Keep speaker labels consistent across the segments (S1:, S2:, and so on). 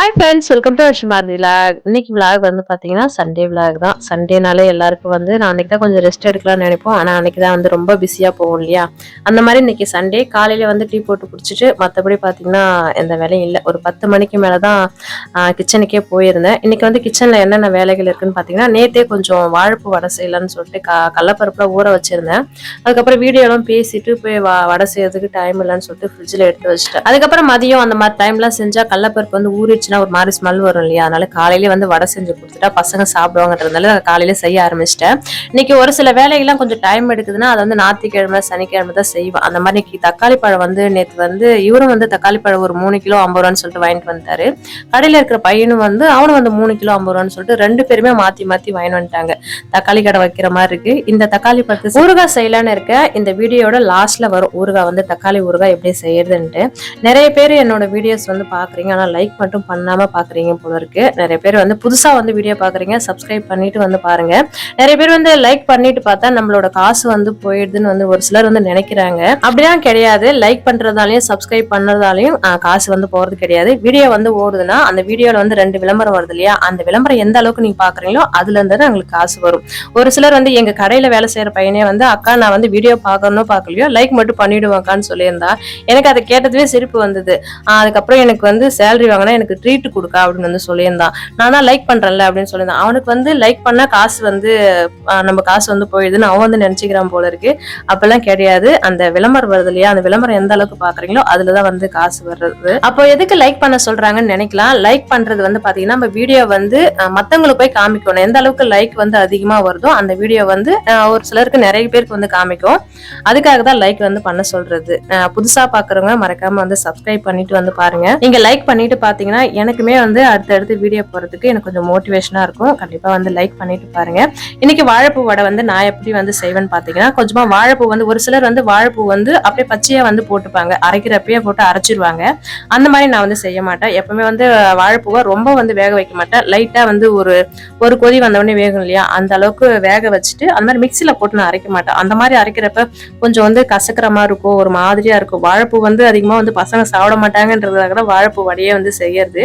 S1: Hi friends welcome to Ashmarathi vlog இன்னைக்கு vlog வந்து பார்த்தீங்கன்னா சண்டே விலாக் தான். சண்டேனாலே எல்லாருக்கும் வந்து நான் அன்னைக்கு தான் கொஞ்சம் ரெஸ்ட் எடுக்கலாம்னு நினைப்போம். ஆனால் அன்னைக்கு தான் வந்து ரொம்ப பிஸியாக போகும் இல்லையா? அந்த மாதிரி இன்னைக்கு சண்டே காலையில் வந்து டீ போட்டு குடிச்சிட்டு மற்றபடி பார்த்தீங்கன்னா எந்த வேலையும் இல்லை. ஒரு பத்து மணிக்கு மேலே தான் கிச்சனுக்கே போயிருந்தேன். இன்றைக்கி வந்து கிச்சனில் என்னென்ன வேலைகள் இருக்குதுன்னு பார்த்தீங்கன்னா நேற்றே கொஞ்சம் வாழைப்பு வடை செய்யலாம்னு சொல்லிட்டு க கடலப்பருப்பில் ஊற வச்சுருந்தேன். அதுக்கப்புறம் வீடியோலாம் பேசிட்டு போய் வ வடை செய்யறதுக்கு டைம் இல்லைன்னு சொல்லிட்டு ஃப்ரிட்ஜில் எடுத்து வச்சுட்டேன். அதுக்கப்புறம் மதியம் அந்த மாதிரி டைம்லாம் செஞ்சால் கடலப்பருப்பு வந்து ஊறிடுச்சுன்னா ஒரு மாதிரி ஸ்மெல் வரும் இல்லையா? அதனால காலையிலே வந்து வடை செஞ்சு கொடுத்துட்டா பசங்க சாப்பிடுவாங்கன்றதுனால காலையில செய்ய ஆரம்பிச்சிட்டேன். இன்னைக்கு ஒரு சில வேலைகள்லாம் கொஞ்சம் டைம் எடுக்குதுன்னா அதை வந்து ஞாயிற்றுக்கிழமை சனிக்கிழமை தான் செய்வேன். அந்த மாதிரி இன்னைக்கு தக்காளி பழம் வந்து நேற்று வந்து இவரும் வந்து தக்காளி பழம் ஒரு மூணு கிலோ ஐம்பது ரூபான்னு சொல்லிட்டு வாங்கிட்டு வந்தாரு கடையில் இருக்கிற பையனும் வந்து அவனும் வந்து மூணு கிலோ ஐம்பது ரூபான்னு சொல்லிட்டு ரெண்டு பேருமே மாத்தி மாத்தி வாங்கிட்டு வந்துட்டாங்க. தக்காளி கடை வைக்கிற மாதிரி இருக்கு. இந்த தக்காளி பழத்தை ஊறுகாய் செய்யலான்னு இருக்க இந்த வீடியோட லாஸ்ட்ல வரும் ஊறுகாய் வந்து தக்காளி ஊறுகாய் எப்படி செய்யறதுன்ட்டு. நிறைய பேர் என்னோட வீடியோஸ் வந்து பாக்குறீங்க ஆனால் லைக் மட்டும் பண்ணாமல் பார்க்குறீங்க போல இருக்கு. நிறைய பேர் வந்து புதுசாக வந்து வீடியோ பார்க்குறீங்க சப்ஸ்கிரைப் பண்ணிட்டு வந்து பாருங்க. நிறைய பேர் வந்து லைக் பண்ணிட்டு பார்த்தா நம்மளோட காசு வந்து போயிடுதுன்னு வந்து ஒரு சிலர் வந்து நினைக்கிறாங்க. அப்படிலாம் கிடையாது. லைக் பண்ணுறதாலையும் சப்ஸ்கிரைப் பண்ணுறதாலையும் காசு வந்து போகிறது கிடையாது. வீடியோ வந்து ஓடுதுன்னா அந்த வீடியோவில் வந்து ரெண்டு விளம்பரம் வருது இல்லையா? அந்த விளம்பரம் எந்த அளவுக்கு நீங்கள் பார்க்குறீங்களோ அதுலேருந்து தான் எங்களுக்கு காசு வரும். ஒரு சிலர் வந்து எங்கள் கடையில் வேலை செய்கிற பையனே வந்து அக்கா நான் வந்து வீடியோ பார்க்கணும் பார்க்கலையோ லைக் மட்டும் பண்ணிடுவேன்க்கான்னு சொல்லியிருந்தா. எனக்கு அதை கேட்டதுவே சிரிப்பு வந்தது. அதுக்கப்புறம் எனக்கு வந்து சேலரி வாங்கினா எனக்கு ட்ரீட் கொடுக்கா அப்படின்னு வந்து சொல்லியிருந்தான். நான் தான் லைக் பண்ணுறேன்ல அப்படின்னு சொல்லியிருந்தான். அவனுக்கு வந்து லைக் பண்ண காசு வந்து நம்ம காசு வந்து போயிடுதுன்னு அவன் வந்து நினைச்சுக்கிறான் போல இருக்கு. அப்பெல்லாம் கிடையாது. அந்த விளம்பரம் வருது இல்லையா? அந்த விளம்பரம் எந்த அளவுக்கு பாக்குறீங்களோ அதுலதான் வந்து காசு வர்றது. அப்போ எதுக்கு லைக் பண்ண சொல்றாங்கன்னு நினைக்கலாம். லைக் பண்றது வந்து பாத்தீங்கன்னா நம்ம வீடியோ வந்து மற்றவங்களுக்கு மத்தவங்களுக்கு போய் காமிக்கணும். எந்த அளவுக்கு லைக் வந்து அதிகமா வருதோ அந்த வீடியோ வந்து ஒரு சிலருக்கு நிறைய பேருக்கு வந்து காமிக்கும். அதுக்காக தான் லைக் வந்து பண்ண சொல்றது. புதுசாக புதுசா பாக்குறவங்க மறக்காம வந்து சப்ஸ்கிரைப் பண்ணிட்டு வந்து பாருங்க. நீங்க லைக் பண்ணிட்டு பாத்தீங்கன்னா எனக்குமே வந்து அடுத்தடுத்து வீடியோ போகிறதுக்கு எனக்கு கொஞ்சம் மோட்டிவேஷனாக இருக்கும். கண்டிப்பாக வந்து லைக் பண்ணிட்டு பாருங்க. இன்றைக்கி வாழைப்பூ வடை வந்து நான் எப்படி வந்து செய்வேன்னு பார்த்தீங்கன்னா கொஞ்சமாக வாழைப்பூ வந்து ஒரு சிலர் வந்து வாழைப்பூ வந்து அப்படியே பச்சையாக வந்து போட்டுப்பாங்க. அரைக்கிறப்பையே போட்டு அரைச்சிருவாங்க. அந்த மாதிரி நான் வந்து செய்ய மாட்டேன். எப்பவுமே வந்து வாழைப்பூவை ரொம்ப வந்து வேக வைக்க மாட்டேன். லைட்டாக வந்து ஒரு ஒரு கொதி வந்தவொடனே வேகும் இல்லையா? அந்த அளவுக்கு வேக வச்சுட்டு அந்த மாதிரி மிக்சியில் போட்டு நான் அரைக்க மாட்டேன். அந்த மாதிரி அரைக்கிறப்ப கொஞ்சம் வந்து கசக்கிற மாதிரி இருக்கும் ஒரு மாதிரியாக இருக்கும். வாழைப்பூ வந்து அதிகமாக வந்து பசங்க சாப்பிட மாட்டாங்கன்றதுக்காக தான் வாழைப்பூ வடையே வந்து செய்யறது.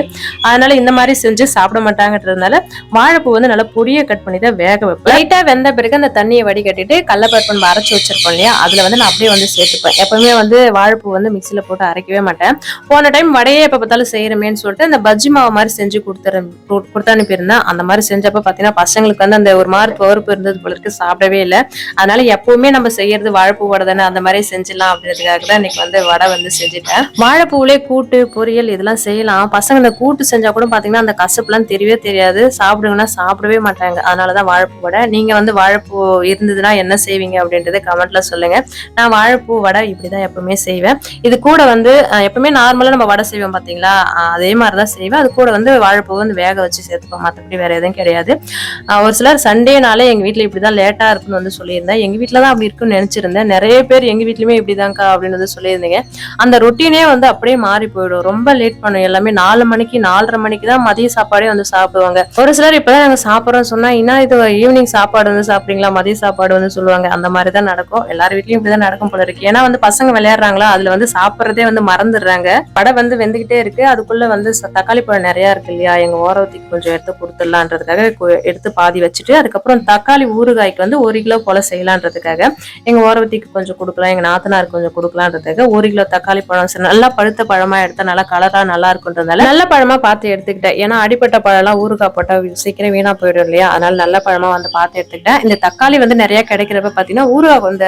S1: அதனால இந்த மாதிரி செஞ்சு சாப்பிட மாட்டாங்கன்றதுனால வாழைப்பூ வந்து நல்லா பொடியை கட் பண்ணி தான் வேக வைப்பேன். லைட்டா வெந்த பிறகு அந்த தண்ணியை வடிகட்டிட்டு கடலப்பருப்பு அரைச்சி அரைச்சு இல்லையா? அதுல வந்து நான் அப்படியே வந்து சேர்த்துப்பேன். எப்பவுமே வந்து வாழைப்பூ வந்து மிக்சியில போட்டு அரைக்கவே மாட்டேன். போன டைம் வடையே எப்ப பார்த்தாலும் செய்யறமேன்னு சொல்லிட்டு அந்த பஜ்ஜி மாவு மாதிரி செஞ்சு கொடுத்துரு கொடுத்து அனுப்பியிருந்தேன். அந்த மாதிரி செஞ்சப்ப பாத்தீங்கன்னா பசங்களுக்கு வந்து அந்த ஒரு மாதிரி பருப்பு இருந்தது போல இருக்கு. சாப்பிடவே இல்லை. அதனால எப்பவுமே நம்ம செய்யறது வாழைப்பூ வடை தானே அந்த மாதிரி செஞ்சிடலாம் அப்படின்றதுக்காக தான் இன்னைக்கு வந்து வடை வந்து செஞ்சுட்டேன். வாழைப்பூவிலே கூட்டு பொரியல் இதெல்லாம் செய்யலாம். பசங்க அந்த கூட்டு செஞ்சா கூட பாத்தீங்கன்னா அந்த கசப்புலாம் தெரியவே தெரியாது. சாப்பிடுங்கன்னா சாப்பிடவே மாட்டாங்க. அதனாலதான் வாழைப்பூ வடை. நீங்க வந்து வாழைப்பூ இருந்ததுன்னா என்ன செய்வீங்க அப்படின்றத கமெண்ட்ல சொல்லுங்க. நான் வாழைப்பூ வடை இப்படிதான் எப்பவுமே செய்வேன். இது கூட வந்து எப்பவுமே நார்மலா நம்ம வடை செய்வோம் பாத்தீங்களா? அதே அதே மாதிரிதான் செய்வேன். அது கூட வந்து வாழைப்பூ வந்து வேக வச்சு சேர்த்துப்போம். மற்றபடி வேற எதுவும் கிடையாது. ஒரு சிலர் சண்டேனாலே எங்க இப்படி இப்படிதான் லேட்டா இருக்குன்னு வந்து சொல்லியிருந்தேன். எங்க வீட்டில் தான் அப்படி இருக்குன்னு நினைச்சிருந்தேன். நிறைய பேர் எங்க வீட்லயுமே இப்படிதான்க்கா அப்படின்னு வந்து சொல்லியிருந்தீங்க. அந்த ரொட்டீனே வந்து அப்படியே மாறி போயிடும். ரொம்ப லேட் பண்ணும். எல்லாமே நாலு மணிக்கு நாலரை மணிக்கு தான் மதிய சாப்பாடே வந்து சாப்பிடுவாங்க. ஒரு சிலர் இப்பதான் நாங்க சாப்பிடறோம் சொன்னா என்ன இது ஈவினிங் சாப்பாடு வந்து சாப்பிடுறீங்களா? மதிய சாப்பாடு வந்து? சொல்லுவாங்க. அந்த மாதிரி தான் நடக்கும். எல்லார் வீட்லயும் இப்படிதான் நடக்கும் போல இருக்கு. ஏன்னா வந்து பசங்க விளையாடுறாங்களா அதுல வந்து சாப்பிடுறதே வந்து மறந்துடுறாங்க. படை வந்து வெந்துகிட்டே இருக்கு. அதுக்குள்ள வந்து தக்காளி பழம் நிறைய இருக்கு இல்லையா? எங்க ஓரவத்திக்கு கொஞ்சம் எடுத்து கொடுத்துடலான்றதுக்காக எடுத்து பாதி வச்சுட்டு அதுக்கப்புறம் தக்காளி ஊறுகாய்க்கு வந்து ஒரு கிலோ போல செய்யலான்றதுக்காக எங்க ஓரவத்திக்கு கொஞ்சம் கொடுக்கலாம் எங்க நாத்தனாருக்கு கொஞ்சம் கொடுக்கலான்றதுக்காக ஒரு கிலோ தக்காளி பழம். நல்லா பழுத்த பழமா எடுத்தா நல்லா கலரா நல்லா இருக்குன்றதால நல்ல பழமா பார்த்து எடுத்துக்கிட்டேன். ஏன்னா அடிப்பட்ட பழம்லாம் ஊறுகாய் போட்டா சீக்கிரம் வீணா போயிடும் இல்லையா? அதனால நல்ல பழமா வந்து பார்த்து எடுத்துக்கிட்டேன். இந்த தக்காளி வந்து நிறைய கிடைக்கிறப்ப பாத்தீங்கன்னா ஊறுகாய் இந்த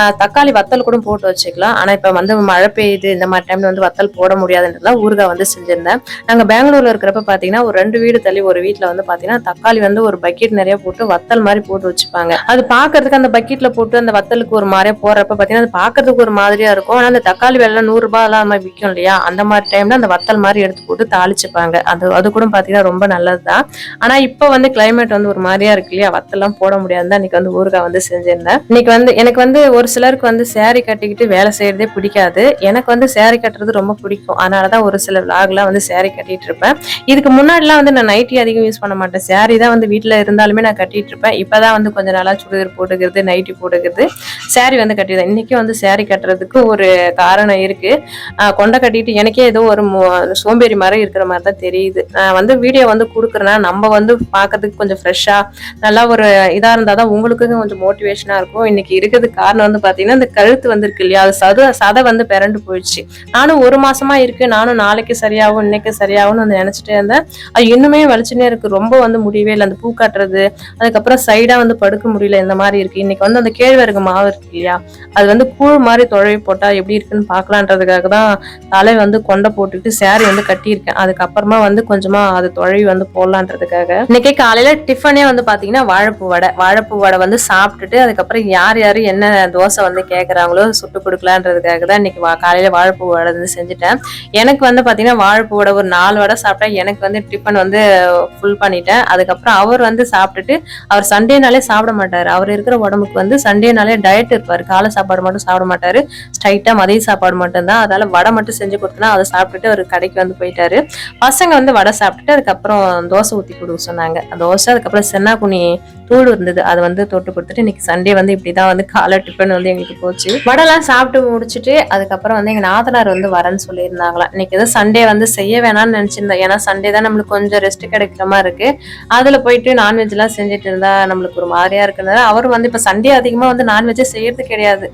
S1: ஆஹ், தக்காளி வத்தல் கூட போட்டு வச்சுக்கலாம். ஆனா இப்ப வந்து மழை பெய்யுது இந்த மாதிரி டைம்ல வந்து வத்தல் போட முடியாதுன்றதுல ஊறுகாய் வந்து செஞ்சிருந்தேன். நாங்க பெங்களூர்ல இருக்கிறப்ப பாத்தீங்கன்னா ஒரு ரெண்டு வீடு தள்ளி ஒரு வீட்ல வந்து பாத்தீங்கன்னா தக்காளி வந்து ஒரு பக்கெட் நிறைய போட்டு வத்தல் மாதிரி போட்டு வச்சுப்பாங்க. அது பாக்குறதுக்கு அந்த பக்கெட்ல போட்டு அந்த வத்தலுக்கு ஒரு மாதிரியா போறப்ப பாத்தீங்கன்னா அது பாக்குறதுக்கு ஒரு மாதிரியா இருக்கும். ஆனா அந்த தக்காளி வெள்ளம் நூறு ரூபாய் எல்லாம் மாதிரி விற்கும் இல்லையா? அந்த மாதிரி டைம்ல அந்த வத்தல் மாதிரி எடுத்து போட்டு தாளிச்சுப்பாங்க. அது அது கூட பார்த்தீங்கன்னா ரொம்ப நல்லதுதான். ஆனால் இப்போ வந்து கிளைமேட் வந்து ஒரு மாதிரியா இருக்கு இல்லையா? வத்தெல்லாம் போட முடியாது தான் இன்னைக்கு வந்து ஊறுகாய் வந்து செஞ்சிருந்தேன். இன்னைக்கு வந்து எனக்கு வந்து ஒரு சிலருக்கு வந்து சேரீ கட்டிக்கிட்டு வேலை செய்யறதே பிடிக்காது. எனக்கு வந்து சேரீ கட்டுறது ரொம்ப பிடிக்கும். அதனால தான் ஒரு சில விளாக்லாம் வந்து சேரீ கட்டிட்டு இருப்பேன். இதுக்கு முன்னாடிலாம் வந்து நான் நைட்டி அதிகம் யூஸ் பண்ண மாட்டேன். சேரீ தான் வந்து வீட்டில் இருந்தாலுமே நான் கட்டிட்டு இருப்பேன். இப்போ தான் வந்து கொஞ்சம் நாளாக சுடிதார் போட்டுக்கிறது நைட்டி போட்டுக்கிறது சேரீ வந்து கட்டிடுறேன் இன்றைக்கும் வந்து சேரீ கட்டுறதுக்கு ஒரு காரணம் இருக்குது கொண்டை கட்டிட்டு எனக்கே ஏதோ ஒரு சோம்பேறி மாதிரி இருக்கிற மாதிரி தான் தெரியுது. நான் வந்து வீடியோ வந்து கொடுக்குறேன்னா நம்ம வந்து பார்க்கறதுக்கு கொஞ்சம் ஃப்ரெஷ்ஷாக நல்லா ஒரு இதாக இருந்தால் தான் உங்களுக்கும் கொஞ்சம் மோட்டிவேஷனாக இருக்கும். இன்னைக்கு இருக்கிறதுக்கு காரணம் வந்து பார்த்தீங்கன்னா இந்த கழுத்து வந்துருக்கு இல்லையா? அது சத சதை வந்து பிறண்டு போயிடுச்சு. நானும் ஒரு மாசமா இருக்கு. நானும் நாளைக்கு சரியாகும் இன்னைக்கு சரியாகும்னு வந்து நினச்சிட்டே இருந்தேன். அது இன்னுமே வலிச்சுனே இருக்கு. ரொம்ப வந்து முடியவே இல்லை. அந்த பூ காட்டுறது அதுக்கப்புறம் சைடாக வந்து படுக்க முடியல. இந்த மாதிரி இருக்கு. இன்னைக்கு வந்து அந்த கேழ்வரகு மாவு இருக்கு இல்லையா? அது வந்து கூழ் மாதிரி தொழவி போட்டால் எப்படி இருக்குன்னு பார்க்கலான்றதுக்காக தான் தலை வந்து கொண்டை போட்டுட்டு சேரீ வந்து கட்டி கட்டியிருக்கேன் அதுக்கப்புறமா வந்து கொஞ்சமா அது தொழவி வந்து போடலான்றதுக்காக. இன்னைக்கு காலையில டிஃபனே வந்து பாத்தீங்கன்னா வாழைப்பூ வடை. வாழைப்பூ வடை வந்து சாப்பிட்டுட்டு அதுக்கப்புறம் யார் யாரு என்ன தோசை வந்து கேட்கறாங்களோ சுட்டு கொடுக்கலான்றதுக்காக தான் இன்னைக்கு வா- காலையில வாழைப்பூ வடை வந்து செஞ்சுட்டேன். எனக்கு வந்து பாத்தீங்கன்னா வாழைப்பூ வடை ஒரு நாலு வடை சாப்பிட்டா எனக்கு வந்து டிஃபன் வந்து ஃபுல் பண்ணிட்டேன். அதுக்கப்புறம் அவர் வந்து சாப்பிட்டுட்டு அவர் சண்டேனாலே சாப்பிட மாட்டாரு. அவர் இருக்கிற உடம்புக்கு வந்து சண்டேனாலே டயட் இருப்பாரு. காலை சாப்பாடு மட்டும் சாப்பிட மாட்டாரு. ஸ்ட்ரைட்டா மதிய சாப்பாடு மட்டும் தான் அதனால வடை மட்டும் செஞ்சு கொடுத்தனா அதை சாப்பிட்டுட்டு அவர் கடைக்கு வந்து போயிட்டாரு. பசங்க வந்து வடை சாப்பிட்டுட்டு அதுக்கப்புறம் தோசை ஊத்தி கொடுக்க சொன்னாங்க. தோசை அதுக்கப்புறம் சென்னாக்குனி தூள் இருந்தது. அதை வந்து தொட்டு கொடுத்துட்டு இன்னைக்கு சண்டே வந்து இப்படிதான் வந்து காலை டிஃபன் வந்து எங்களுக்கு போச்சு. வடைலாம் சாப்பிட்டு முடிச்சுட்டு அதுக்கப்புறம் வந்து எங்க நாத்தனார் வந்து வரேன்னு சொல்லியிருந்தாங்களா இன்னைக்கு எதாவது சண்டே வந்து செய்ய வேணாம்னு நினைச்சிருந்தேன் ஏன்னா சண்டே தான் நம்மளுக்கு கொஞ்சம் ரெஸ்ட் கிடைக்கிற மாதிரி இருக்கு. அதுல போயிட்டு நான்வெஜ் எல்லாம் செஞ்சுட்டு இருந்தா நம்மளுக்கு ஒரு மாதிரியா இருக்கிறதுனால அவர் வந்து இப்ப சண்டே அதிகமா வந்து நான்வெஜ்ஜே செய்யறது கிடையாது.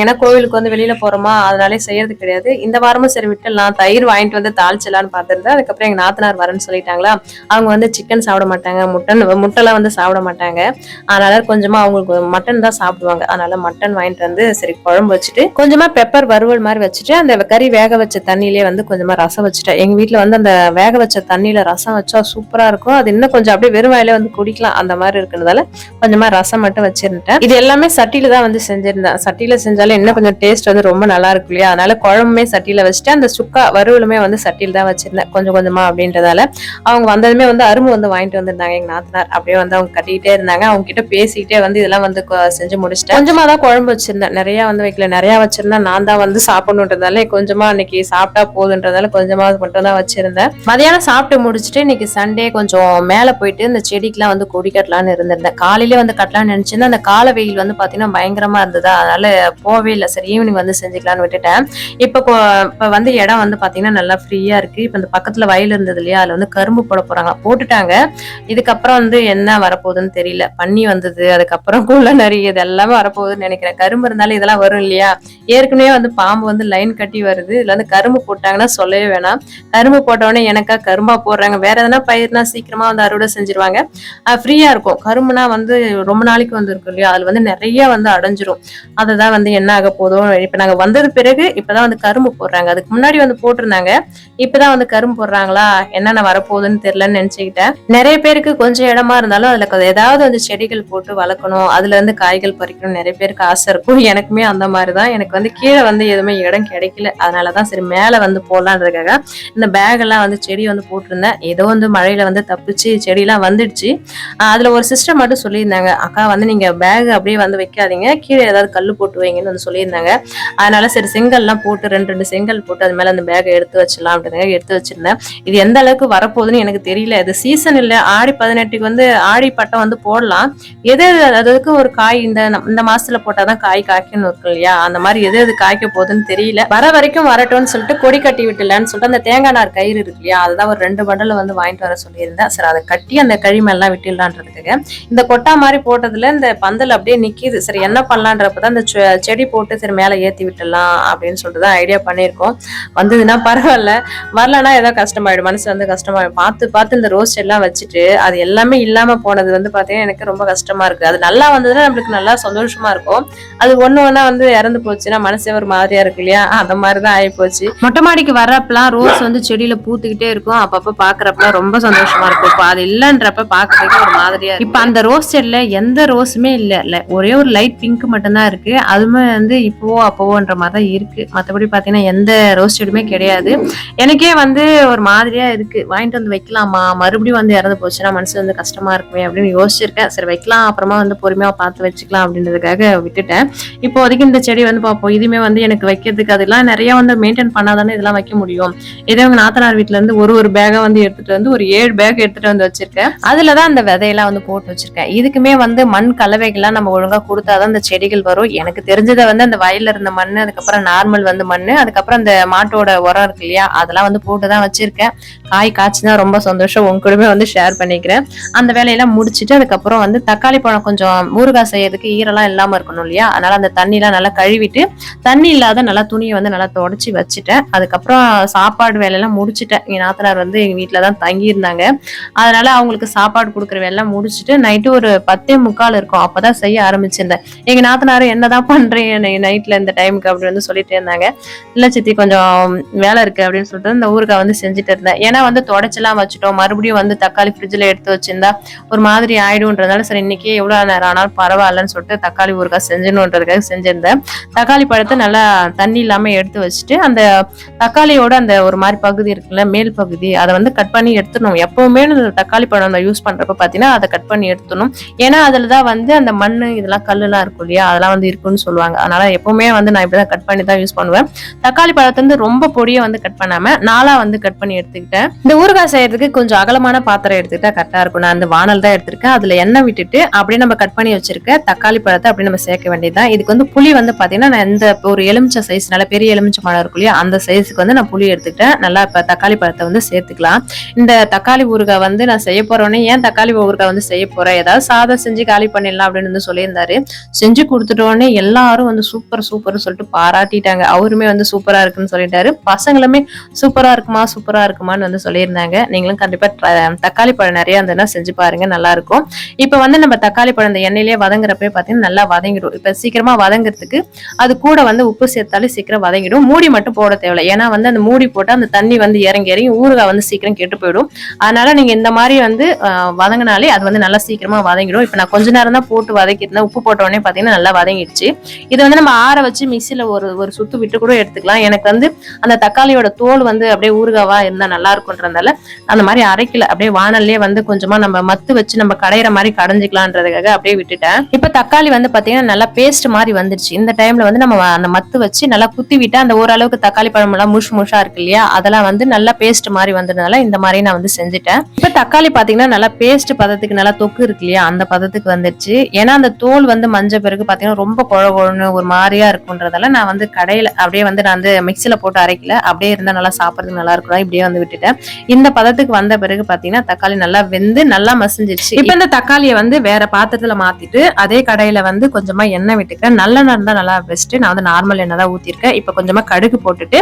S1: ஏன்னா கோவிலுக்கு வந்து வெளியில போறோமா அதனாலே செய்யறது கிடையாது. இந்த வாரமும் சரி விட்டுலாம் தயிர் வாங்கிட்டு வந்து தாளிச்சலான்னு பார்த்துருந்தேன் அதுக்கப்புறம் எங்கள் நாத்தனார் வரேன்னு சொல்லிட்டாங்களா? அவங்க வந்து சிக்கன் சாப்பிட மாட்டாங்க. முட்டன் முட்டைலாம் வந்து சாப்பிட மாட்டாங்க. அதனால கொஞ்சமாக அவங்களுக்கு மட்டன் தான் சாப்பிடுவாங்க. அதனால மட்டன் வாங்கிட்டு வந்து சரி குழம்பு வச்சுட்டு கொஞ்சமாக பெப்பர் வறுவல் மாதிரி வச்சுட்டு அந்த கறி வேக வச்ச தண்ணியிலே வந்து கொஞ்சமாக ரசம் வச்சுட்டேன். எங்கள் வீட்டில் வந்து அந்த வேக வச்ச தண்ணியில் ரசம் வச்சா சூப்பராக இருக்கும். அது இன்னும் கொஞ்சம் அப்படியே வெறும் வாயில வந்து குடிக்கலாம் அந்த மாதிரி இருக்கிறதால கொஞ்சமாக ரசம் மட்டும் வச்சுருந்தேன் இது எல்லாமே சட்டியில் தான் வந்து செஞ்சிருந்தேன். சட்டியில் செஞ்சாலும் இன்னும் கொஞ்சம் டேஸ்ட் வந்து ரொம்ப நல்லா இருக்கும் இல்லையா? அதனால குழம்புமே சட்டியில் வச்சுட்டு அந்த சுக்கா வறுவலுமே வந்து சட்டியில் தான் வச்சிருந்தேன். கொஞ்சம் கொஞ்சமா அப்படின்றதால அவங்க வந்ததுமே வந்து அரும்பு வந்து வாங்கிட்டு வந்திருந்தாங்க. எங்க நாத்தனார் அப்படியே வந்து அவங்க கட்டிக்கிட்டே இருந்தாங்க. அவங்க கிட்ட பேசிக்கிட்டே வந்து இதெல்லாம் வந்து செஞ்சு முடிச்சிட்டேன். கொஞ்சமா தான் குழம்பு வச்சிருந்தேன். நிறைய வந்து வைக்கல. நிறைய வச்சிருந்தேன் நான் தான் வந்து சாப்பிடணுன்றதால கொஞ்சமா இன்னைக்கு சாப்பிட்டா போதுன்றதால கொஞ்சமா மட்டும் தான் வச்சிருந்தேன். மதியானம் சாப்பிட்டு முடிச்சுட்டு இன்னைக்கு சண்டே கொஞ்சம் மேல போயிட்டு இந்த செடிக்கெல்லாம் வந்து கொடி கட்டலாம்னு இருந்திருந்தேன். காலையிலே வந்து கட்டலாம்னு நினைச்சிருந்தேன். அந்த கால வெயில் வந்து பாத்தீங்கன்னா பயங்கரமா இருந்ததா? அதனால போவே இல்லை. சரி ஈவினிங் வந்து செஞ்சுக்கலாம்னு விட்டுட்டேன். இப்போ இப்போ வந்து இடம் வந்து பாத்தீங்கன்னா நல்லா ஃப்ரீயா இருக்கு. இப்போ இந்த பக்கத்துல வயல் இருந்தது இல்லையா? அதுல வந்து கரும்பு போட போறாங்க. போட்டுட்டாங்க. இதுக்கப்புறம் வந்து என்ன வரப்போகுதுன்னு தெரியல. பன்னி வந்தது அதுக்கப்புறம் குள்ள நிறைய இது எல்லாமே வரப்போகுதுன்னு நினைக்கிறேன். கரும்பு இருந்தாலும் இதெல்லாம் வரும் இல்லையா? ஏற்கனவே வந்து பாம்பு வந்து லைன் கட்டி வருது. இதுல வந்து கரும்பு போட்டாங்கன்னா சொல்லவே வேணாம். கரும்பு போட்ட உடனே எனக்கா கரும்பா போடுறாங்க. வேற எதனா பயிர்னா சீக்கிரமா வந்து அறுவடை செஞ்சிருவாங்க. ஃப்ரீயா இருக்கும். கரும்புனா வந்து ரொம்ப நாளைக்கு வந்து இருக்கும் இல்லையா? அதுல வந்து நிறைய வந்து அடைஞ்சிரும். அதுதான் வந்து என்ன ஆக போதும் இப்ப நாங்க வந்தது பிறகு இப்பதான் வந்து கரும்பு போடுறாங்க. அதுக்கு முன்னாடி வந்து போட்டிருந்தாங்க. இப்பதான் வந்து கரும்பு போடுறாங்களா? என்னென்ன வரப்போகுதுன்னு தெரியலன்னு நினைச்சுக்கிட்டேன். நிறைய பேருக்கு கொஞ்சம் இடமா இருந்தாலும் அதுல ஏதாவது வந்து செடிகள் போட்டு வளர்க்கணும் அதுல இருந்து காய்கள் பறிக்கணும் நிறைய பேருக்கு ஆசை இருக்கும். எனக்குமே அந்த மாதிரிதான். எனக்கு வந்து கீழே வந்து எதுவுமே இடம் கிடைக்கல. அதனாலதான் சரி மேல வந்து போடலான்றதுக்காக இந்த பேக் எல்லாம் வந்து செடி வந்து போட்டிருந்தேன். ஏதோ வந்து மழையில வந்து தப்பிச்சு செடியெல்லாம் வந்துடுச்சு. அதுல ஒரு சிஸ்டம் மட்டும் சொல்லியிருந்தாங்க அக்கா வந்து நீங்க பேக் அப்படியே வந்து வைக்காதீங்க. கீழே ஏதாவது கல் போட்டு வைங்கன்னு வந்து சொல்லியிருந்தாங்க. அதனால சரி செங்கல்லாம் போட்டு ரெண்டு ரெண்டு செங்கல் போட்டு அது மேல அந்த பேகை எடுத்து வச்சிடலாம் அப்படின்னு எடுத்து வச்சிருந்தேன். இது எந்த அளவுக்கு வரப்போகுதுன்னு எனக்கு தெரியல. இது சீசன் இல்லை. ஆடி பதினெட்டுக்கு வந்து ஆடி பட்டம் வந்து போடலாம். எது அதுக்கு ஒரு காய் இந்த இந்த மாசத்துல போட்டாதான் காய் காய்க்கணும் இருக்கு இல்லையா? அந்த மாதிரி எது எது காய்க்க போகுதுன்னு தெரியல. வர வரைக்கும் வரட்டும்னு சொல்லிட்டு கொடி கட்டி விட்டுலன்னு சொல்லிட்டு அந்த தேங்காய் நார் கயிறு இருக்கு இல்லையா? அதுதான் ஒரு ரெண்டு பண்டல வந்து வாங்கிட்டு வர சொல்லியிருந்தேன். சரி அதை கட்டி அந்த கழி மேலாம் விட்டுலான்றதுக்காக இந்த கொட்டா மாதிரி போட்டதுல இந்த பந்தல் அப்படியே நிக்கிது. சரி என்ன பண்ணலான்றப்பதான் இந்த செ- செடி போட்டு சரி மேல ஏத்தி விட்டுலாம் அப்படின்னு சொல்லிட்டு தான் ஐடியா பண்ணியிருக்கோம். வந்ததுன்னா பரவாயில்ல. வரலன்னா ஏதோ கஷ்டமாயிடும். மனசு வந்து கஷ்டமாயிடும். பார்த்து பார்த்து இந்த ரோஸ் எல்லாம் வச்சுட்டு அது எல்லாமே இல்லாம போனது வந்து பாத்தீங்கன்னா எனக்கு ரொம்ப கஷ்டமா இருக்கு. அது நல்லா வந்ததுன்னா நம்மளுக்கு நல்லா சந்தோஷமா இருக்கும். அது ஒண்ணு ஒண்ணா வந்து இறந்து போச்சுன்னா மனசே ஒரு மாதிரியா இருக்கு இல்லையா? அந்த மாதிரிதான் ஆகி போச்சு. மொட்டை மாடிக்கு வர்றப்பெல்லாம் ரோஸ் வந்து செடியில பூத்துக்கிட்டே இருக்கும். அப்பப்ப பாக்குறப்பெல்லாம் ரொம்ப சந்தோஷமா இருக்கும். இப்போ அது இல்லன்றப்ப பாக்குறதுக்கு ஒரு மாதிரியா இருக்கு. இப்ப அந்த ரோஸ் செடியில எந்த ரோஸுமே இல்ல. இல்ல ஒரே ஒரு லைட் பிங்க் மட்டும்தான் இருக்கு. அதுவுமே வந்து இப்போவோ அப்போவோன்ற மாதிரி தான் இருக்கு. மத்தபடி பாத்தீங்கன்னா எந்த ரோஸ் செடியுமே கிடையாது. எனக்கே வந்து ஒரு மாதிரியா இருக்கு. வாங்கிட்டு வந்து வைக்கலாமா? மறுபடியும் வந்து இறந்து போச்சுன்னா மனசு வந்து கஷ்டமா இருக்குமே அப்படின்னு யோசிச்சிருக்கேன். சரி வைக்கலாம். அப்புறமா வந்து பொறுமையா பார்த்து வச்சுக்கலாம் அப்படின்றதுக்காக விட்டுட்டேன். இப்போதைக்கு இந்த செடி வந்து பார்ப்போம். இதுவுமே வந்து எனக்கு வைக்கிறதுக்கு அதெல்லாம் நிறைய வந்து மெயின்டைன் பண்ணாதானே இதெல்லாம் வைக்க முடியும். இதே உங்க நாத்தனார் வீட்ல இருந்து ஒரு ஒரு பேகை வந்து எடுத்துட்டு வந்து ஒரு ஏழு பேக் எடுத்துட்டு வந்து வச்சிருக்கேன். அதுலதான் அந்த விதையெல்லாம் வந்து போட்டு வச்சிருக்கேன். இதுக்குமே வந்து மண் கலவைகள்லாம் நம்ம ஒழுங்கா கொடுத்தாதான் அந்த செடிகள் வரும். எனக்கு தெரிஞ்சதை வந்து அந்த வயல்ல இருந்த மண் அதுக்கப்புறம் நார்மல் வந்து மண் அதுக்கப்புறம் அந்த மாட்டோட உரம் இருக்கு இல்லையா? அதெல்லாம் வந்து வந்து போட்டு தான் வச்சிருக்கேன். காய் காய்ச்சினா ரொம்ப சந்தோஷம். உங்க கூடவே வந்து ஷேர் பண்ணிக்கிறேன். அந்த வேலையெல்லாம் முடிச்சிட்டு அதுக்கப்புறம் வந்து தக்காளி பழம் கொஞ்சம் ஊறுகாய் செய்யறதுக்கு ஈரெல்லாம் இல்லாமல் இருக்கணும் இல்லையா? அதனால அந்த தண்ணிலாம் நல்லா கழுவிட்டு தண்ணி இல்லாத நல்லா துணியை வந்து நல்லா தொடச்சி வச்சுட்டேன். அதுக்கப்புறம் சாப்பாடு வேலையெல்லாம் முடிச்சுட்டேன். எங்கள் நாத்தனார் வந்து எங்கள் வீட்டில் தான் தங்கியிருந்தாங்க. அதனால அவங்களுக்கு சாப்பாடு கொடுக்குற வேலையெல்லாம் முடிச்சிட்டு நைட்டு ஒரு பத்தே முக்கால் இருக்கும். அப்போதான் செய்ய ஆரம்பிச்சிருந்தேன். எங்கள் நாத்தனார் என்னதான் பண்ணுறேன் நைட்டில் இந்த டைமுக்கு அப்படி வந்து சொல்லிட்டு இருந்தாங்க. இல்லை சித்தி கொஞ்சம் வேலை இருக்கு அப்படின்னு சொல்லிட்டு இந்த ஊறுகாய் வந்து செஞ்சுட்டு இருந்தேன். ஏன்னா வந்து தொடச்செல்லாம் வச்சுட்டோம். மறுபடியும் வந்து தக்காளி ஃப்ரிட்ஜில் எடுத்து வச்சிருந்தா ஒரு மாதிரி ஆயிடும்ன்றதால சரி இன்னைக்கே எவ்வளோ நேரம் ஆனாலும் பரவாயில்லன்னு சொல்லிட்டு தக்காளி ஊறுகாய் செஞ்சணுன்றதுக்காக செஞ்சிருந்தேன். தக்காளி பழத்தை நல்லா தண்ணி இல்லாமல் எடுத்து வச்சுட்டு அந்த தக்காளியோட அந்த ஒரு மாதிரி பகுதி இருக்குல்ல மேல் பகுதி அதை வந்து கட் பண்ணி எடுத்துடணும். எப்பவுமே தக்காளி பழம் அந்த யூஸ் பண்ணுறப்ப பார்த்தீங்கன்னா அதை கட் பண்ணி எடுத்துடணும். ஏன்னா அதில் தான் வந்து அந்த மண் இதெல்லாம் கல்லுலாம் இருக்கும் இல்லையா அதெல்லாம் வந்து இருக்குன்னு சொல்லுவாங்க. அதனால எப்பவுமே வந்து நான் இப்படி தான் கட் பண்ணி தான் யூஸ் பண்ணுவேன். தக்காளி பழத்தை வந்து ரொம்ப பொடியை வந்து கட் பண்ணாமல் நான் நாளா வந்து கட் பண்ணி எடுத்துக்கிட்டேன். இந்த ஊறுகாய் செய்யறதுக்கு கொஞ்சம் அகலமான பாத்திரம் எடுத்துக்கிட்டா கரெக்டா இருக்கும். நான் அந்த வானல் தான் எடுத்திருக்கேன். அதுல எண்ணெய் விட்டுட்டு அப்படியே நம்ம கட் பண்ணி வச்சிருக்க தக்காளி பழத்தை அப்படியே நம்ம சேர்க்க வேண்டியதுதான். இதுக்கு வந்து புளி வந்து பாத்தீங்கன்னா நான் இந்த ஒரு எலுமிச்சை சைஸ் நல்ல பெரிய எலுமிச்சை மழை இருக்கும் இல்லையா அந்த சைஸுக்கு வந்து நான் புளி எடுத்துக்கிட்டேன். நல்லா இப்போ தக்காளி பழத்தை வந்து சேர்த்துக்கலாம். இந்த தக்காளி ஊறுகாய் வந்து நான் செய்ய போறோன்னே ஏன் தக்காளி ஊறுகாய் வந்து செய்ய போறேன் ஏதாவது சாதம் செஞ்சு காலி பண்ணிடலாம் அப்படின்னு வந்து சொல்லியிருந்தாரு. செஞ்சு கொடுத்துட்டோடனே எல்லாரும் வந்து சூப்பர் சூப்பர்னு சொல்லிட்டு பாராட்டிட்டாங்க. அவருமே வந்து சூப்பரா இருக்குன்னு சொல்லிட்டாரு. பசங்களுமே சூப்பரா இருக்குமா? சூப்பரா இருக்குமான்னு வந்து சொல்லியிருந்தாங்க. நீங்களும் கண்டிப்பா தக்காளி பழம் நிறைய இருந்ததுன்னா செஞ்சு பாருங்க நல்லா இருக்கும். இப்ப வந்து நம்ம தக்காளி பழம் இந்த எண்ணெயிலேயே வதங்குறப்பே பாத்தீங்கன்னா நல்லா வதங்கிடும். இப்ப சீக்கிரமா வதங்குறதுக்கு அது கூட வந்து உப்பு சேர்த்தாலே சீக்கிரம் வதங்கிடும். மூடி மட்டும் போட தேவையில்லை. ஏன்னா வந்து அந்த மூடி போட்டா அந்த தண்ணி வந்து இறங்கி இறங்கி ஊறுகாய் வந்து சீக்கிரம் கெட்டு போயிடும். அதனால நீங்க இந்த மாதிரி வந்து வதங்கினாலே அது வந்து நல்லா சீக்கிரமா வதங்கிடும். இப்ப நான் கொஞ்ச நேரம் தான் போட்டு வதக்கிருந்தேன் உப்பு போட்ட உடனே பாத்தீங்கன்னா நல்லா வதங்கிடுச்சு. இது வந்து நம்ம ஆற வச்சு மிக்சியில ஒரு ஒரு சுத்து விட்டு கூட எடுத்துக்கலாம். எனக்கு வந்து அந்த தக்காளியோட தோல் வந்து அப்படியே ஊறுகாவா இருந்தா நல்லா இருக்கும்ன்றதால அந்த மாதிரி அரைக்கல. அப்படியே வானல்லே வந்து கொஞ்சமா நம்ம மத்து வச்சு நம்ம கடையிற மாதிரி கடைஞ்சிக்கலான்றதுக்காக அப்படியே விட்டுட்டேன். இப்ப தக்காளி வந்து பாத்தீங்கன்னா நல்லா பேஸ்ட் மாதிரி வந்துருச்சு. இந்த டைம்ல வந்து நம்ம அந்த மத்து வச்சு நல்லா குத்தி விட்டா அந்த ஓரளவுக்கு தக்காளி பழம் எல்லாம் முஷ் முஷா இருக்கு இல்லையா? அதெல்லாம் வந்து நல்லா பேஸ்ட் மாதிரி வந்ததுனால இந்த மாதிரி நான் வந்து செஞ்சுட்டேன். இப்ப தக்காளி பாத்தீங்கன்னா நல்லா பேஸ்ட் பதத்துக்கு நல்லா தொக்கு இருக்கு இல்லையா? அந்த பதத்துக்கு வந்துருச்சு. ஏன்னா அந்த தோல் வந்து மஞ்ச பிறகு பாத்தீங்கன்னா ரொம்ப குழ குழன்னு ஒரு மாதிரியா இருக்குன்றதால நான் வந்து கடையில அப்படியே வந்து நான் வந்து மிக்சியில போட்டு அரைக்கல. அப்படியே இருந்தா நல்லா சாப்பிடுறதுக்கு நல்லா இருக்கும். இப்படியே வந்து விட்டுட்டேன். இந்த பதத்துக்கு வந்த பிறகு பாத்தீங்கன்னா தக்காளி நல்லா வெந்து நல்லா மசிஞ்சிருச்சு. இப்ப இந்த தக்காளியை வந்து வேற பாத்திரத்துல மாத்திட்டு அதே கடையில வந்து கொஞ்சமா எண்ணெய் விட்டுக்கிறேன். நல்லெண்ணெய் இருந்தா நல்லா பெஸ்ட் நான் வந்து நார்மல் எண்ணெய் தான் ஊத்திருக்கேன் இப்ப கொஞ்சமா கடுகு போட்டுட்டு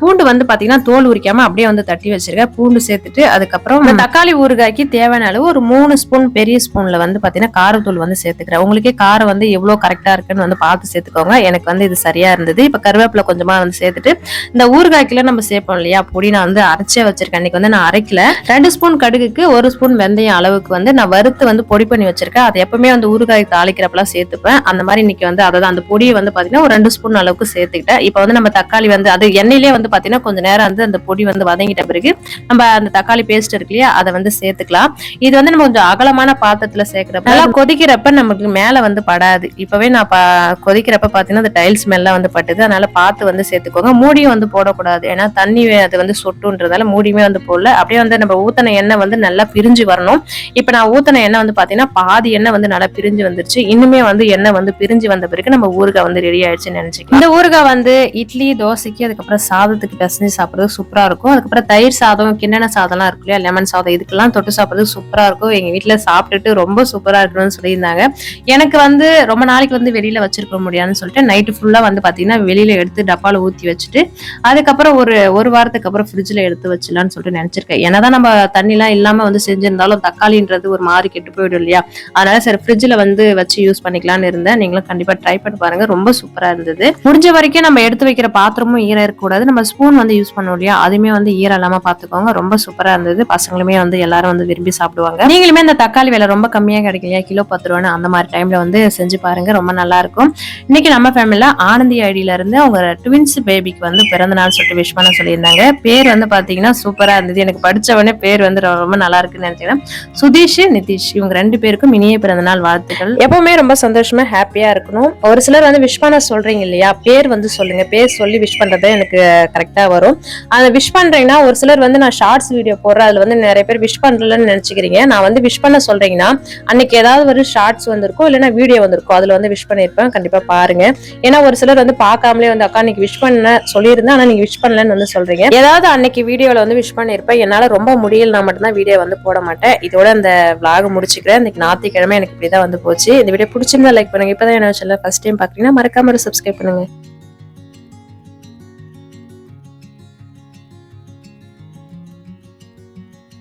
S1: பூண்டு வந்து பாத்தீங்கன்னா தோல் உரிக்காம அப்படியே வந்து தட்டி வச்சிருக்கேன். பூண்டு சேர்த்துட்டு அதுக்கப்புறம் இந்த தக்காளி ஊறுகாய்க்கு தேவையான அளவு ஒரு மூணு ஸ்பூன் பெரிய ஸ்பூன்ல வந்து பாத்தீங்கன்னா காரத்தூள் வந்து சேர்த்துக்கிறேன். உங்களுக்கே காரம் வந்து எவ்வளவு கரெக்டா இருக்குன்னு வந்து பார்த்து சேர்த்துக்கோங்க. எனக்கு வந்து இது சரியா இருந்தது. இப்ப கருவேப்பிலை கொஞ்சமா வந்து சேர்த்துட்டு இந்த ஊறுகாய்க்குள்ள நம்ம சேர்ப்போம் இல்லையா? இல்லையா பொடி நான் வந்து அரைச்சே வச்சிருக்கேன். இன்னைக்கு வந்து நான் அரைக்கல. ரெண்டு ஸ்பூன் கடுகுக்கு ஒரு ஸ்பூன் வெந்தயம் அளவுக்கு வந்து நான் வறுத்து வந்து பொடி பண்ணி வச்சிருக்கேன். அதை எப்பவுமே வந்து ஊறுகாய் தாளிக்கிறப்பெல்லாம் சேர்த்துப்பேன். அந்த மாதிரி இன்னைக்கு வந்து அதை அந்த பொடியை வந்து பாத்தீங்கன்னா ஒரு ரெண்டு ஸ்பூன் அளவுக்கு சேர்த்துக்கிட்டேன். இப்போ வந்து நம்ம தக்காளி வந்து அது எண்ணெயிலே வந்து பாத்தீங்கன்னா கொஞ்சம் நேரம் வந்து அந்த பொடி வந்து வதங்கிட்ட பிறகு நம்ம அந்த தக்காளி பேஸ்ட் இருக்கு இல்லையா அதை வந்து சேர்த்துக்கலாம். இது வந்து நம்ம கொஞ்சம் அகலமான பாத்திரத்துல சேர்க்கிறப்ப நல்லா கொதிக்கிறப்ப நமக்கு மேல வந்து படாது. இப்பவே நான் பா- கொதிக்கிறப்ப பாத்தீங்கன்னா அந்த டைல்ஸ் மேல வந்து பட்டுது. அதனால பார்த்து வந்து சேர்த்துக்கோங்க. மூடியும் வந்து போடக்கூடாது. ஏன்னா தண்ணி அது வந்து சொட்டுன்றதால மூடியுமே வந்து போடல. அப்படியே வந்து நம்ம ஊத்தன எண்ணெய் வந்து நல்லா பிரிஞ்சு வரணும். இப்போ நான் ஊத்தன எண்ணெய் வந்து பார்த்தீங்கன்னா பாதி எண்ணெய் வந்து நல்லா பிரிஞ்சு வந்துருச்சு. இன்னுமே வந்து எண்ணெய் வந்து பிரிஞ்சு வந்த பிறகு நம்ம ஊறுகாய் வந்து ரெடி ஆயிடுச்சுன்னு நினைச்சுக்கலாம். இந்த ஊறுகாய் வந்து இட்லி தோசைக்கு அதுக்கப்புறம் சாதத்துக்கு பிசைஞ்சு சாப்பிட்றது சூப்பராக இருக்கும். அதுக்கப்புறம் தயிர் சாதம் கிண்ணன சாதம்லாம் இருக்கு இல்லையா லெமன் சாதம் இதுக்கெல்லாம் தொட்டு சாப்பிடுறது சூப்பராக இருக்கும். எங்கள் வீட்டில் சாப்பிட்டுட்டு ரொம்ப சூப்பராக இருக்கணும்னு சொல்லியிருந்தாங்க. எனக்கு வந்து ரொம்ப நாளைக்கு வந்து வெளியில் வச்சிருக்க முடியாதுன்னு சொல்லிட்டு நைட்டு ஃபுல்லா வந்து பார்த்தீங்கன்னா வெளியில் எடுத்து டப்பாவில் ஊற்றி வச்சுட்டு அதுக்கப்புறம் ஒரு ஒரு வாரத்துக்கு அப்புறம் ஃப்ரிட்ஜ்ல எடுத்து வச்சிடலாம்னு சொல்லிட்டு நினைச்சிருக்கேன். என்னதான் நம்ம தண்ணிலாம் இல்லாம வந்து செஞ்சிருந்தாலும் தக்காளின்றது ஒரு மாதிரி கெட்டு போயிடும் இல்லையா? அதனால சரி ஃப்ரிட்ஜ்ல வந்து வச்சு யூஸ் பண்ணிக்கலாம்னு இருந்தேன். நீங்களும் கண்டிப்பா ட்ரை பண்ணி பாருங்க. ரொம்ப சூப்பரா இருந்தது. முடிஞ்ச வரைக்கும் நம்ம எடுத்து வைக்கிற பாத்திரமும் ஈரம் இருக்கக்கூடாது. நம்ம ஸ்பூன் வந்து யூஸ் பண்ணோம் இல்லையா? அதுவுமே வந்து ஈரம் இல்லாம பாத்துக்கோங்க. ரொம்ப சூப்பரா இருந்தது. பசங்களுமே வந்து எல்லாரும் வந்து விரும்பி சாப்பிடுவாங்க. நீங்களுமே இந்த தக்காளி விலை ரொம்ப கம்மியா கிடைக்கலையா கிலோ பத்து ரூபான்னு அந்த மாதிரி டைம்ல வந்து செஞ்சு பாருங்க. ரொம்ப நல்லா இருக்கும். இன்னைக்கு நம்ம ஃபேமிலியில் ஆனந்தி ஐடியில இருந்து அவங்க ட்வின்ஸ் பேபிக்கு வந்து பிறந்த நாள் சொல்லிட்டு விஷ் பண்ண சொல்லியிருந்தாங்க. பேர் வந்து பாத்தீங்கன்னா சூப்பரா இருந்தது. எனக்கு படிச்ச பேர் வந்து ரொம்ப நல்லா இருக்குன்னு நினைச்சேன் சுதீஷ் நிதிஷ் இவங்க ரெண்டு பேருக்கும் இனிய பிறந்த நாள் வாழ்த்துக்கள். எப்பவுமே ரொம்ப சந்தோஷமா ஹாப்பியா இருக்கணும். ஒரு சிலர் வந்து விஷ் பண்ண சொல்றீங்க இல்லையா? பேர் வந்து சொல்லுங்க. பேர் சொல்லி விஷ் பண்றது எனக்கு கரெக்டா வரும். அந்த விஷ் பண்றீங்கன்னா ஒரு சிலர் வந்து நான் ஷார்ட்ஸ் வீடியோ போடுறேன். அதுல வந்து நிறைய பேர் விஷ் பண்ணலன்னு நினைச்சுக்கிறீங்க. நான் வந்து விஷ் பண்ண சொல்றீங்கன்னா அன்னைக்கு ஏதாவது ஒரு ஷார்ட்ஸ் வந்திருக்கும் இல்லைன்னா வீடியோ வந்திருக்கும் அதுல வந்து விஷ் பண்ணிருப்பேன் கண்டிப்பா பாருங்க. ஏன்னா ஒரு சிலர் வந்து பார்க்காமலே வந்து அக்கா இன்னைக்கு விஷ் பண்ண சொல்லியிருந்தேன் ஆனா நீங்க விஷ் பண்ணலன்னு வந்து சொல்றீங்க. மறந்துடாதீங்க ஏதாவது அன்னைக்கு வீடியோல வந்து விஷ் பண்ணிருப்பேன் என்னால ரொம்ப முடியலனா மட்டும்தான் வீடியோ வந்து போட மாட்டேன். இதோட இந்த vlog முடிச்சுக்கிறேன். இன்னைக்கு ஞாயிற்றுக்கிழமை எனக்கு இப்படிதான் வந்து போச்சு. இந்த வீடியோ பிடிச்சிருந்தா லைக் பண்ணுங்க. இப்பதான் என்ன ஃபர்ஸ்ட் டைம் பாக்குறீங்கன்னா மறக்காம ஒரு சப்ஸ்கிரைப் பண்ணுங்க.